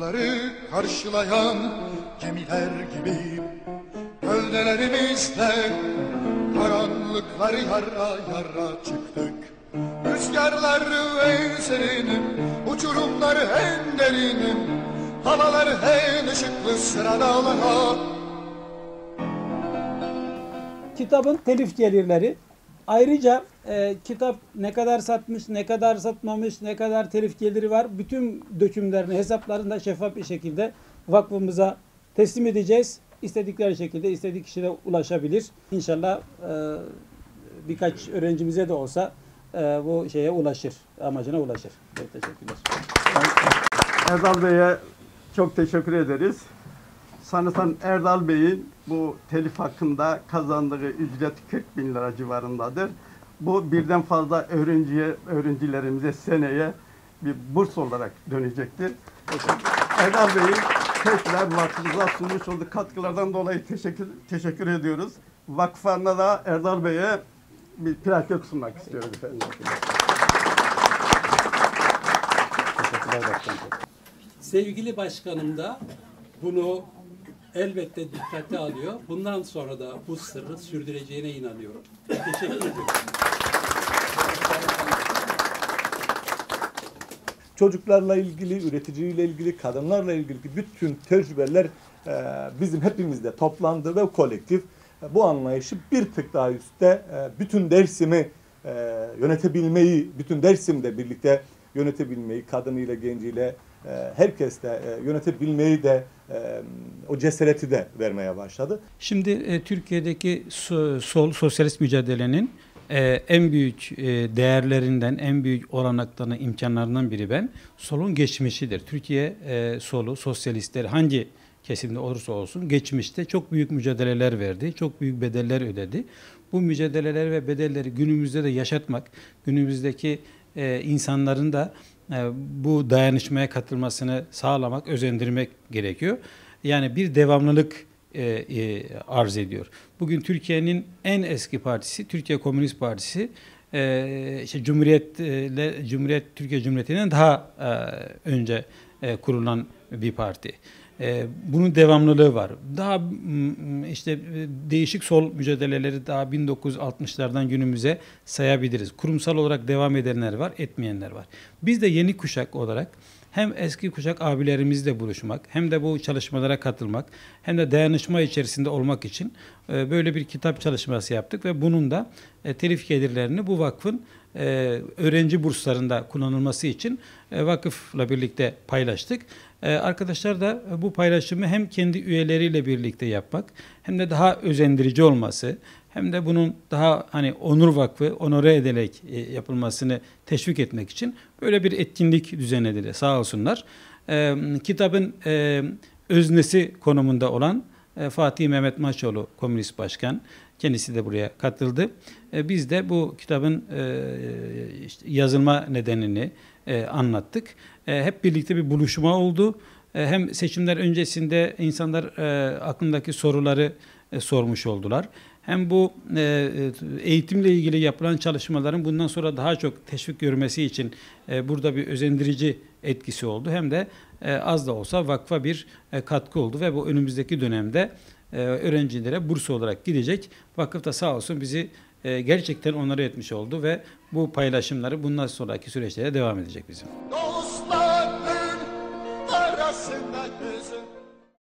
dalgaları karşılayan gemiler gibi Gövdelerimizle karanlıkları yara yara çıktık. Rüzgarlar en serin, uçurumlar en derin Havalar en ışıklı sıralara kitabın telif gelirleri. Ayrıca e, kitap ne kadar satmış, ne kadar satmamış, ne kadar telif geliri var bütün dökümlerini hesaplarında şeffaf bir şekilde vakfımıza teslim edeceğiz. İstedikleri şekilde istediği kişilere ulaşabilir. İnşallah e, birkaç öğrencimize de olsa e, bu şeye ulaşır, amacına ulaşır. Evet, teşekkürler. Erdal Bey'e çok teşekkür ederiz. Sanırsam Erdal Bey'in bu telif hakkında kazandığı ücret 40 bin lira civarındadır. Bu birden fazla öğrenciye, öğrencilerimize seneye bir burs olarak dönecektir. Erdal Bey'in tekrar vakfımıza sunmuş olduğu katkılardan dolayı teşekkür, teşekkür ediyoruz. Vakfına da Erdal Bey'e bir plakı sunmak istiyoruz efendim. Teşekkürler başkanım. Sevgili başkanım da bunu elbette dikkate alıyor. Bundan sonra da bu sırrı sürdüreceğine inanıyorum. Teşekkür ederim. çocuklarla ilgili, üreticiyle ilgili, kadınlarla ilgili bütün tecrübeler e, bizim hepimizde toplandı ve kolektif e, bu anlayışı bir tık daha üstte e, bütün Dersim'i yönetebilmeyi, bütün Dersim'de birlikte yönetebilmeyi, kadınıyla, genciyle, e, herkesle e, yönetebilmeyi de e, o cesareti de vermeye başladı. Şimdi Türkiye'deki so- sol sosyalist mücadelenin en büyük değerlerinden, en büyük olanaklarından, imkanlarından biri ben solun geçmişidir. Türkiye solu, sosyalistler hangi kesimde olursa olsun geçmişte çok büyük mücadeleler verdi, çok büyük bedeller ödedi. Bu mücadeleler ve bedelleri günümüzde de yaşatmak, günümüzdeki e, insanların da e, bu dayanışmaya katılmasını sağlamak, özendirmek gerekiyor. Yani bir devamlılık e, e, arz ediyor. Bugün Türkiye'nin en eski partisi, Türkiye Komünist Partisi, e, işte Cumhuriyet ile Cumhuriyet Türkiye Cumhuriyeti'nden daha e, önce e, kurulan bir parti. E, bunun devamlılığı var. Daha işte e, değişik sol mücadeleleri daha 1960'lardan günümüze sayabiliriz. Kurumsal olarak devam edenler var, etmeyenler var. Biz de yeni kuşak olarak hem eski kuşak abilerimizle buluşmak, hem de bu çalışmalara katılmak, hem de dayanışma içerisinde olmak için e, böyle bir kitap çalışması yaptık ve bunun da e, telif gelirlerini bu vakfın öğrenci burslarında kullanılması için vakıfla birlikte paylaştık. E, arkadaşlar da bu paylaşımı hem kendi üyeleriyle birlikte yapmak, hem de daha özendirici olması, hem de bunun daha hani Onur Vakfı onore edilerek e, yapılmasını teşvik etmek için böyle bir etkinlik düzenlediler sağ olsunlar. E, kitabın e, öznesi konumunda olan e, Fatih Mehmet Maçoğlu Komünist Başkan kendisi de buraya katıldı. E, biz de bu kitabın e, yazılma nedenini e, anlattık. E, hep birlikte bir buluşma oldu. E, hem seçimler öncesinde insanlar e, aklındaki soruları e, sormuş oldular. Hem bu e, eğitimle ilgili yapılan çalışmaların bundan sonra daha çok teşvik görmesi için e, burada bir özendirici etkisi oldu. Hem de e, az da olsa vakfa bir e, katkı oldu ve bu önümüzdeki dönemde e, öğrencilere burs olarak gidecek. Vakıf da sağ olsun bizi e, gerçekten onları etmiş oldu ve bu paylaşımları bundan sonraki süreçlere devam edecek bizim. Dostların arasında